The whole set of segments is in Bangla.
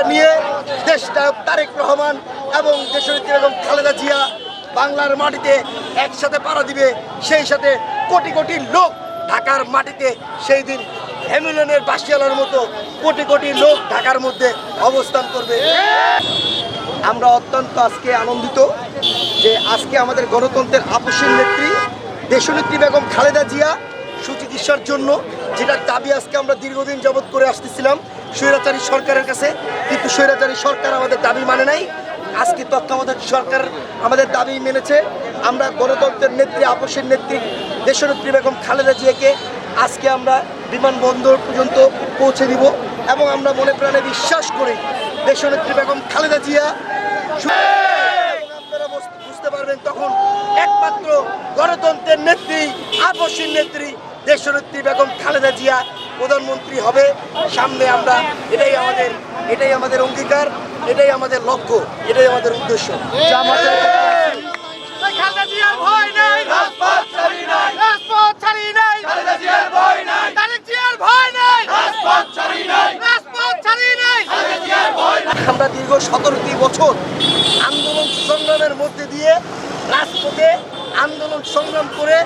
প্রতিষ্ঠা নিয়ে দেশ নায়ক তারেক রহমান এবং দেশনেত্রী বেগম খালেদা জিয়া বাংলার মাটিতে একসাথে পাড়া দিবে, সেই সাথে কোটি কোটি লোক ঢাকার মাটিতে সেই দিন হ্যামিলনের বাসিয়ালার মতো কোটি কোটি লোক ঢাকার মধ্যে অবস্থান করবে। আমরা অত্যন্ত আজকে আনন্দিত যে আজকে আমাদের গণতন্ত্রের আপসের নেত্রী, দেশনেত্রী বেগম খালেদা জিয়া সুচিকিৎসার জন্য যেটার দাবি আজকে আমরা দীর্ঘদিন যাবৎ করে আসতেছিলাম, স্বৈরাচারী সরকারের কাছে। কিন্তু স্বৈরাচারী সরকার আমাদের দাবি মানে নাই। আজকে তত্ত্বাবধায়ক সরকার আমাদের দাবি মেনেছে। আমরা গণতন্ত্রের নেত্রী আপসের নেত্রী, দেশনেত্রী বেগম খালেদা জিয়াকে আজকে আমরা বিমানবন্দর পর্যন্ত পৌঁছে দিব। এবং আমরা মনে প্রাণে বিশ্বাস করি, দেশনেত্রী বেগম খালেদা জিয়া আপসীর নেত্রী দেশনেত্রী বেগম খালেদা জিয়া প্রধানমন্ত্রী হবে। সামনে আমরা এটাই আমাদের এটাই আমাদের অঙ্গীকার এটাই আমাদের লক্ষ্য এটাই আমাদের উদ্দেশ্য। জামাতের খালেদা জিয়ার ভয় নাই। রাজপথ ছাড়ি নাই। রাজপথ ছাড়ি নাই। খালেদা জিয়ার ভয় নাই। তারেক জিয়ার ভয় নাই। রাজপথ ছাড়ি নাই। রাজপথ ছাড়ি নাই। আমরা দীর্ঘ সতেরোটি বছর আন্দোলন সংগ্রামের মধ্যে দিয়ে রাজপথে আন্দোলন সংগ্রাম করে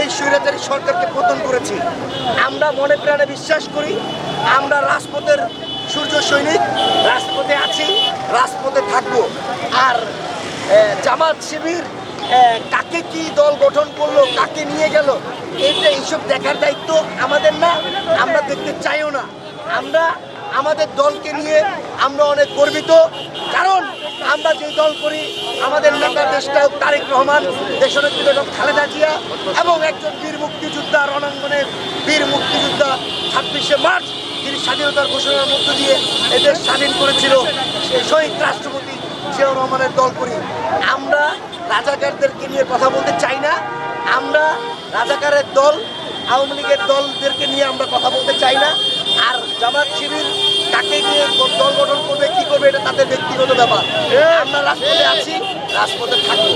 এই স্বৈরাচারী সরকারকে পতন করেছি। আমরা মনে প্রাণে বিশ্বাস করি, আমরা রাজপথের সূর্য সৈনিক, রাজপথে আছি, রাজপথে থাকব। আর জামাত শিবির কাকে কি দল গঠন করল, কাকে নিয়ে গেল, এটা এইসব দেখার দায়িত্ব আমাদের না, আমরা দেখতে চাইও না। আমরা আমাদের দলকে নিয়ে আমরা অনেক গর্বিত আমরা যে দল করি, আমাদের নেতা দেশটা তারেক রহমান, দেশনেত্রী বেগম খালেদা জিয়া এবং একজন বীর মুক্তিযোদ্ধা, রণাঙ্গনের বীর মুক্তিযোদ্ধা, ছাব্বিশে মার্চ তিনি স্বাধীনতার ঘোষণার মধ্য দিয়ে এদের স্বাধীন করেছিল। সেই শহীদ রাষ্ট্রপতি জিয়াউর রহমানের দল করি। আমরা রাজাকারদেরকে নিয়ে কথা বলতে চাই না। আমরা রাজাকারের দল, আওয়ামী লীগের দলদেরকে নিয়ে আমরা কথা বলতে চাই না। আর জামাত শিবির কাকে নিয়ে দল গঠন করবে কি করবে এটা তাদের ব্যক্তিগত ব্যাপার। আমরা রাজপথে আছি রাজপথে থাকব।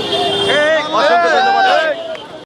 অসংখ্য ধন্যবাদ।